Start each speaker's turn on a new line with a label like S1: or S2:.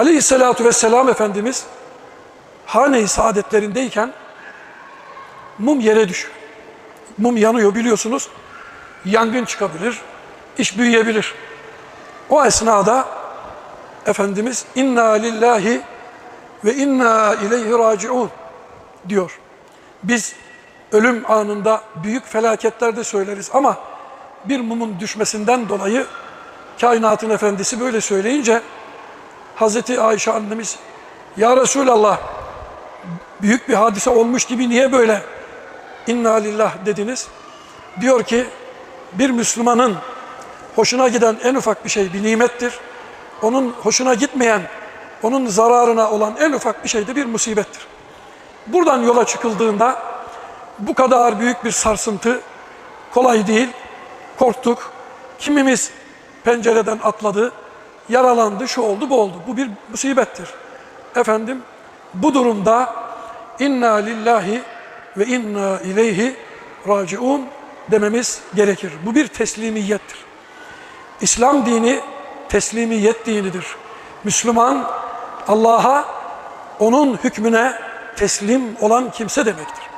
S1: Aleyhisselatu vesselam Efendimiz hane-i saadetlerindeyken mum yere düşüyor. Mum yanıyor biliyorsunuz. Yangın çıkabilir, iş büyüyebilir. O esnada Efendimiz inna lillahi ve inna ileyhi raciun diyor. Biz ölüm anında büyük felaketlerde söyleriz ama bir mumun düşmesinden dolayı kainatın efendisi böyle söyleyince Hazreti Ayşe annemiz Ya Resulallah büyük bir hadise olmuş gibi niye böyle inna lillah dediniz? Diyor ki bir Müslümanın hoşuna giden en ufak bir şey bir nimettir. Onun hoşuna gitmeyen, onun zararına olan en ufak bir şey de bir musibettir. Buradan yola çıkıldığında bu kadar büyük bir sarsıntı kolay değil. Korktuk. Kimimiz pencereden atladı, yaralandı, şu oldu, bu oldu. Bu bir musibettir. Efendim bu durumda inna lillahi ve inna ileyhi raciun dememiz gerekir. Bu bir teslimiyettir. İslam dini teslimiyet dinidir. Müslüman Allah'a onun hükmüne teslim olan kimse demektir.